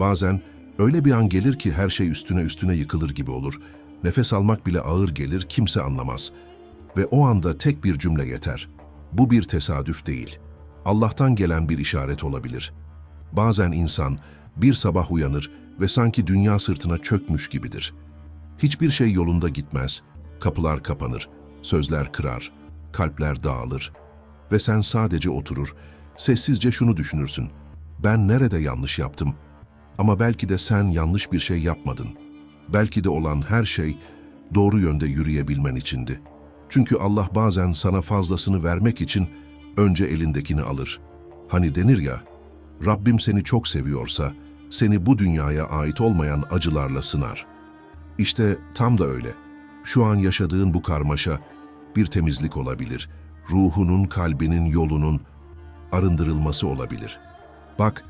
Bazen öyle bir an gelir ki her şey üstüne üstüne yıkılır gibi olur. Nefes almak bile ağır gelir, kimse anlamaz. Ve o anda tek bir cümle yeter. Bu bir tesadüf değil. Allah'tan gelen bir işaret olabilir. Bazen insan bir sabah uyanır ve sanki dünya sırtına çökmüş gibidir. Hiçbir şey yolunda gitmez, kapılar kapanır, sözler kırar, kalpler dağılır. Ve sen sadece oturur, sessizce şunu düşünürsün. Ben nerede yanlış yaptım? Ama belki de sen yanlış bir şey yapmadın. Belki de olan her şey doğru yönde yürüyebilmen içindi. Çünkü Allah bazen sana fazlasını vermek için önce elindekini alır. Hani denir ya, Rabbim seni çok seviyorsa, seni bu dünyaya ait olmayan acılarla sınar. İşte tam da öyle. Şu an yaşadığın bu karmaşa bir temizlik olabilir. Ruhunun, kalbinin, yolunun arındırılması olabilir. Bak,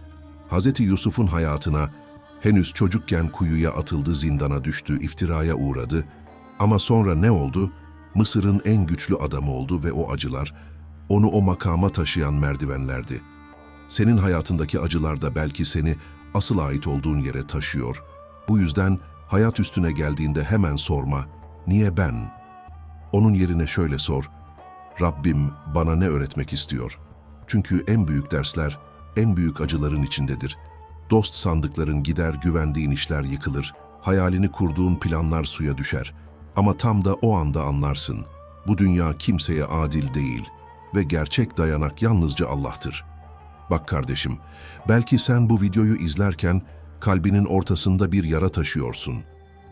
Hz. Yusuf'un hayatına henüz çocukken kuyuya atıldı, zindana düştü, iftiraya uğradı. Ama sonra ne oldu? Mısır'ın en güçlü adamı oldu ve o acılar onu o makama taşıyan merdivenlerdi. Senin hayatındaki acılar da belki seni asıl ait olduğun yere taşıyor. Bu yüzden hayat üstüne geldiğinde hemen sorma, niye ben? Onun yerine şöyle sor, Rabbim bana ne öğretmek istiyor? Çünkü en büyük dersler, en büyük acıların içindedir. Dost sandıkların gider, güvendiğin işler yıkılır, hayalini kurduğun planlar suya düşer. Ama tam da o anda anlarsın, bu dünya kimseye adil değil ve gerçek dayanak yalnızca Allah'tır. Bak kardeşim, belki sen bu videoyu izlerken kalbinin ortasında bir yara taşıyorsun.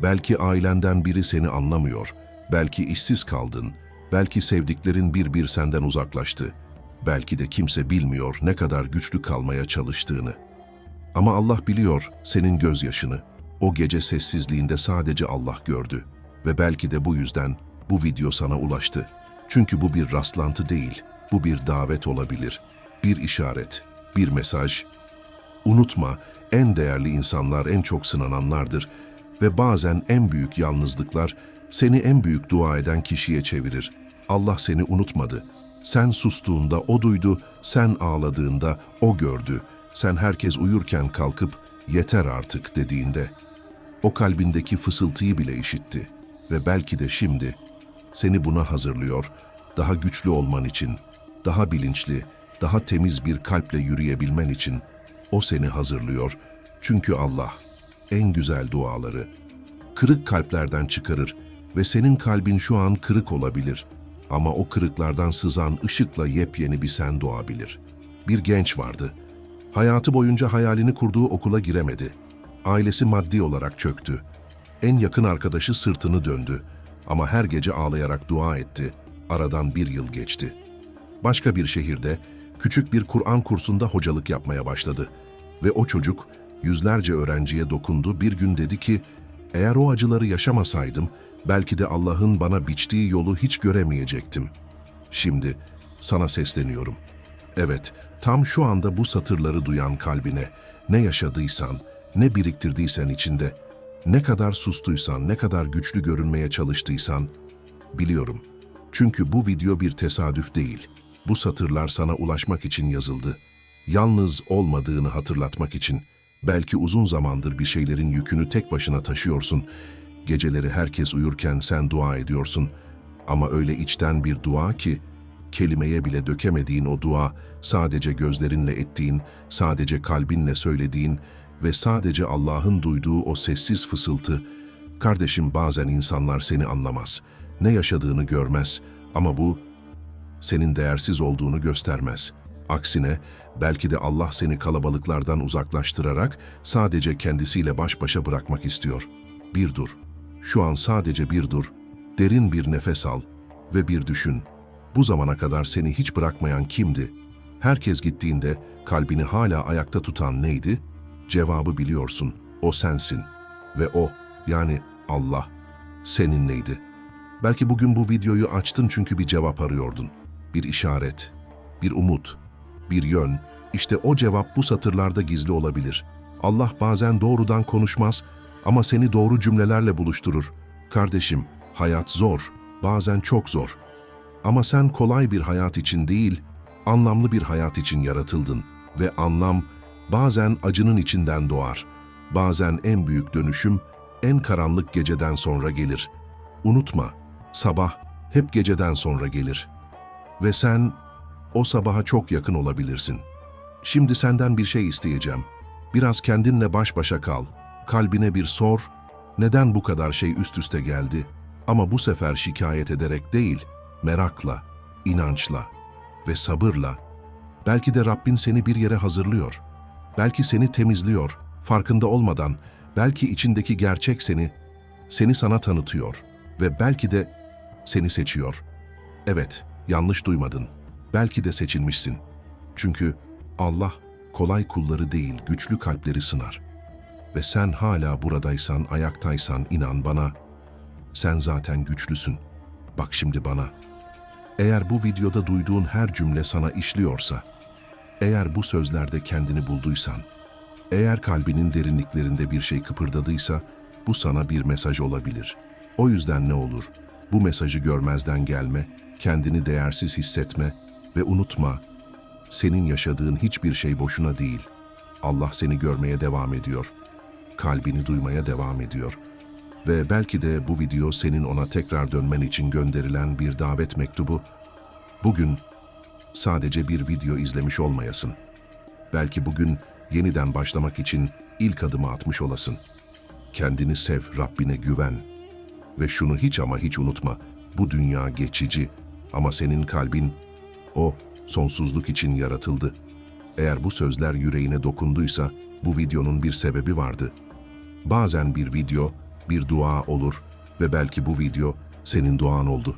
Belki ailenden biri seni anlamıyor, belki işsiz kaldın, belki sevdiklerin bir bir senden uzaklaştı. Belki de kimse bilmiyor ne kadar güçlü kalmaya çalıştığını. Ama Allah biliyor senin gözyaşını. O gece sessizliğinde sadece Allah gördü. Ve belki de bu yüzden bu video sana ulaştı. Çünkü bu bir rastlantı değil, bu bir davet olabilir. Bir işaret, bir mesaj. Unutma, en değerli insanlar en çok sınananlardır ve bazen en büyük yalnızlıklar seni en büyük dua eden kişiye çevirir. Allah seni unutmadı. Sen sustuğunda o duydu, sen ağladığında o gördü. Sen herkes uyurken kalkıp yeter artık dediğinde o kalbindeki fısıltıyı bile işitti ve belki de şimdi seni buna hazırlıyor, daha güçlü olman için, daha bilinçli, daha temiz bir kalple yürüyebilmen için o seni hazırlıyor. Çünkü Allah en güzel duaları kırık kalplerden çıkarır ve senin kalbin şu an kırık olabilir ama o kırıklardan sızan ışıkla yepyeni bir sen doğabilir. Bir genç vardı. Hayatı boyunca hayalini kurduğu okula giremedi. Ailesi maddi olarak çöktü. En yakın arkadaşı sırtını döndü ama her gece ağlayarak dua etti. Aradan bir yıl geçti. Başka bir şehirde küçük bir Kur'an kursunda hocalık yapmaya başladı. Ve o çocuk yüzlerce öğrenciye dokundu. Bir gün dedi ki, eğer o acıları yaşamasaydım, belki de Allah'ın bana biçtiği yolu hiç göremeyecektim. Şimdi sana sesleniyorum. Evet, tam şu anda bu satırları duyan kalbine, ne yaşadıysan, ne biriktirdiysen içinde, ne kadar sustuysan, ne kadar güçlü görünmeye çalıştıysan, biliyorum. Çünkü bu video bir tesadüf değil. Bu satırlar sana ulaşmak için yazıldı. Yalnız olmadığını hatırlatmak için. Belki uzun zamandır bir şeylerin yükünü tek başına taşıyorsun. Geceleri herkes uyurken sen dua ediyorsun. Ama öyle içten bir dua ki, kelimeye bile dökemediğin o dua, sadece gözlerinle ettiğin, sadece kalbinle söylediğin ve sadece Allah'ın duyduğu o sessiz fısıltı, kardeşim bazen insanlar seni anlamaz, ne yaşadığını görmez ama bu senin değersiz olduğunu göstermez. Aksine belki de Allah seni kalabalıklardan uzaklaştırarak sadece kendisiyle baş başa bırakmak istiyor. Bir dur. Şu an sadece bir dur. Derin bir nefes al ve bir düşün. Bu zamana kadar seni hiç bırakmayan kimdi? Herkes gittiğinde kalbini hala ayakta tutan neydi? Cevabı biliyorsun. O sensin. Ve o, yani Allah, seninleydi. Belki bugün bu videoyu açtın çünkü bir cevap arıyordun. Bir işaret, bir umut, bir yön. İşte o cevap bu satırlarda gizli olabilir. Allah bazen doğrudan konuşmaz ama seni doğru cümlelerle buluşturur. Kardeşim, hayat zor, bazen çok zor. Ama sen kolay bir hayat için değil, anlamlı bir hayat için yaratıldın ve anlam bazen acının içinden doğar. Bazen en büyük dönüşüm en karanlık geceden sonra gelir. Unutma, sabah hep geceden sonra gelir. Ve sen o sabaha çok yakın olabilirsin. Şimdi senden bir şey isteyeceğim. Biraz kendinle baş başa kal. Kalbine bir sor. Neden bu kadar şey üst üste geldi? Ama bu sefer şikayet ederek değil, merakla, inançla ve sabırla. Belki de Rabbin seni bir yere hazırlıyor. Belki seni temizliyor, farkında olmadan. Belki içindeki gerçek seni, seni sana tanıtıyor ve belki de seni seçiyor. Evet, yanlış duymadın. Belki de seçilmişsin. Çünkü Allah kolay kulları değil, güçlü kalpleri sınar. Ve sen hala buradaysan, ayaktaysan inan bana, sen zaten güçlüsün. Bak şimdi bana. Eğer bu videoda duyduğun her cümle sana işliyorsa, eğer bu sözlerde kendini bulduysan, eğer kalbinin derinliklerinde bir şey kıpırdadıysa, bu sana bir mesaj olabilir. O yüzden ne olur? Bu mesajı görmezden gelme, kendini değersiz hissetme ve unutma, senin yaşadığın hiçbir şey boşuna değil. Allah seni görmeye devam ediyor. Kalbini duymaya devam ediyor. Ve belki de bu video senin ona tekrar dönmen için gönderilen bir davet mektubu. Bugün sadece bir video izlemiş olmayasın. Belki bugün yeniden başlamak için ilk adımı atmış olasın. Kendini sev, Rabbine güven. Ve şunu hiç ama hiç unutma, bu dünya geçici ama senin kalbin, o sonsuzluk için yaratıldı. Eğer bu sözler yüreğine dokunduysa, bu videonun bir sebebi vardı. Bazen bir video, bir dua olur ve belki bu video senin duan oldu.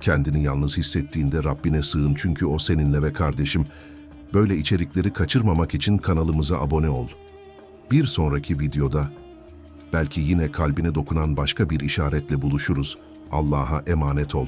Kendini yalnız hissettiğinde Rabbine sığın çünkü o seninle ve kardeşim. Böyle içerikleri kaçırmamak için kanalımıza abone ol. Bir sonraki videoda belki yine kalbine dokunan başka bir işaretle buluşuruz. Allah'a emanet ol.